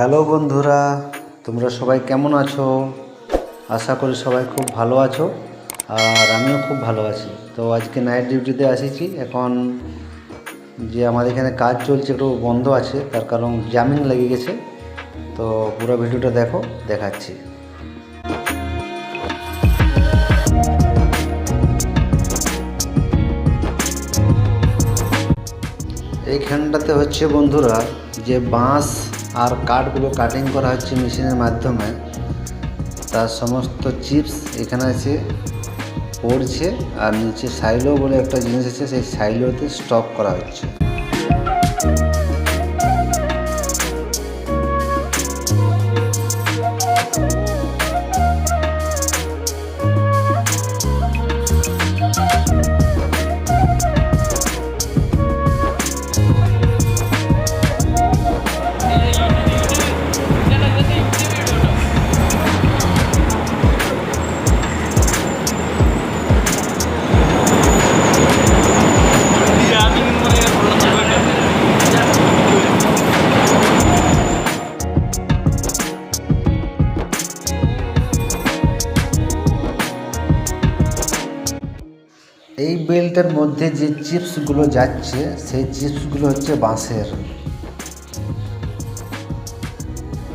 Hello বন্ধুরা, তোমরা সবাই কেমন আছো? আশা করি সবাই খুব ভালো আছো, আর আমিও খুব ভালো আছি। তো আজকে নাইট ডিউটিতে আসিছি এখন যে আমাদের এখানে কাজ চলছে একটু বন্ধ আছে, তার কারণ জামিন লেগে গেছে। তো পুরো ভিডিওটা দেখো, দেখাচ্ছি। এইখানটাতে হচ্ছে বন্ধুরা, যে বাঁশ আর কাঠগুলো কাটিং করা হচ্ছে মেশিনের মাধ্যমে। তার সমস্ত চিপস এখানে এসে পড়ছে, আর নিচে সাইলো বলে একটা জিনিস আছে, সেই সাইলোতে স্টক করা হচ্ছে। এই বেল্টের মধ্যে যে চিপসগুলো যাচ্ছে, সেই চিপসগুলো হচ্ছে বাঁশের।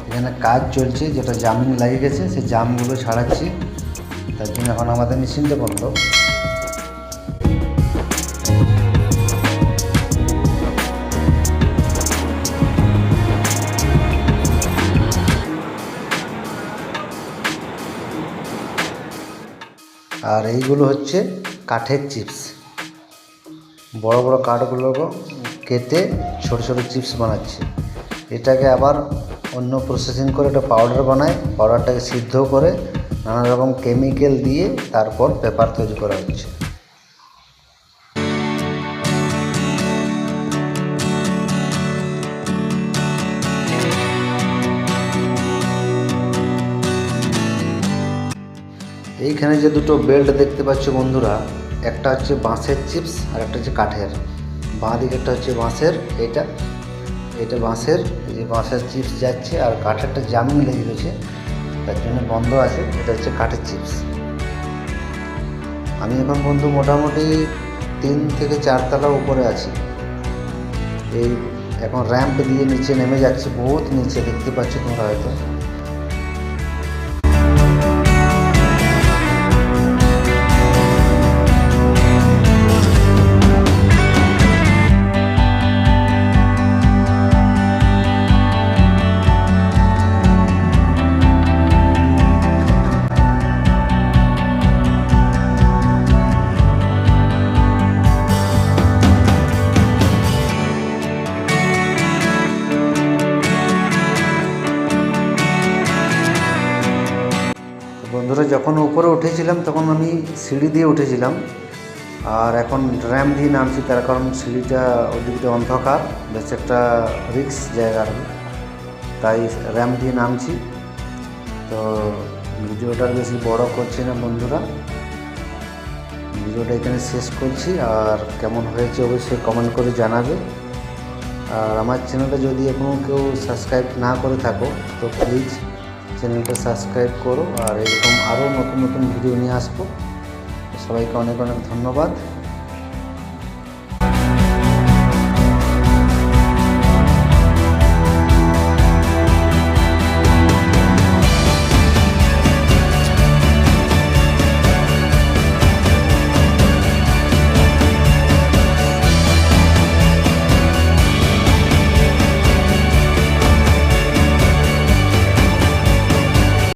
এখানে কাজ চলছে, যেটা জামিন লাগে গেছে, সেই জামগুলো ছাড়াচ্ছি তার জন্য এখন আমাদের মেশিনটা বন্ধ। আর এইগুলো হচ্ছে কাঠের চিপস। বড় বড় কাঠগুলোকে কেটে ছোট ছোট চিপস বানাচ্ছে। এটাকে আবার অন্য প্রসেসিং করে একটা পাউডার বানায় পাউডারটাকে সিদ্ধ করে নানা রকম কেমিক্যাল দিয়ে তারপর পেপার তৈরি করা হচ্ছে। এইখানে যে দুটো বেল্ট দেখতে পাচ্ছ বন্ধুরা, একটা হচ্ছে বাঁশের চিপস আর একটা হচ্ছে কাঠের। বাঁ দিকেরটা হচ্ছে বাঁশের এটা এটা বাঁশের যে বাঁশের চিপস যাচ্ছে আর কাঠেরটা জামিন লেগে গেছে, তার জন্য বন্ধ আছে, এটা হচ্ছে কাঠের চিপস। আমি এখন বন্ধু মোটামুটি তিন থেকে চারতলা উপরে আছি। এই এখন র্যাম্প দিয়ে নিচে নেমে যাচ্ছে, বহুত নিচে, দেখতে পাচ্ছ তোমরা হয়তো। যখন উপরে উঠেছিলাম, তখন আমি সিঁড়ি দিয়ে উঠেছিলাম। আর এখন র্যাম দিয়ে নামছি তার কারণ সিঁড়িটা ওদিকটা অন্ধকার, বেশ একটা রিক্স জায়গা আর তাই র্যাম দিয়ে নামছি তো ভিডিওটা বেশি বড় করছি না বন্ধুরা। ভিডিওটা এখানে শেষ করছি, আর কেমন হয়েছে অবশ্যই কমেন্ট করে জানাবে। আর আমার চ্যানেলটা যদি এখনও কেউ সাবস্ক্রাইব না করে থাকো, তো প্লিজ চ্যানেলটা সাবস্ক্রাইব করো আর এরকম আরও নতুন নতুন ভিডিও নিয়ে আসব। সবাইকে অনেক অনেক ধন্যবাদ।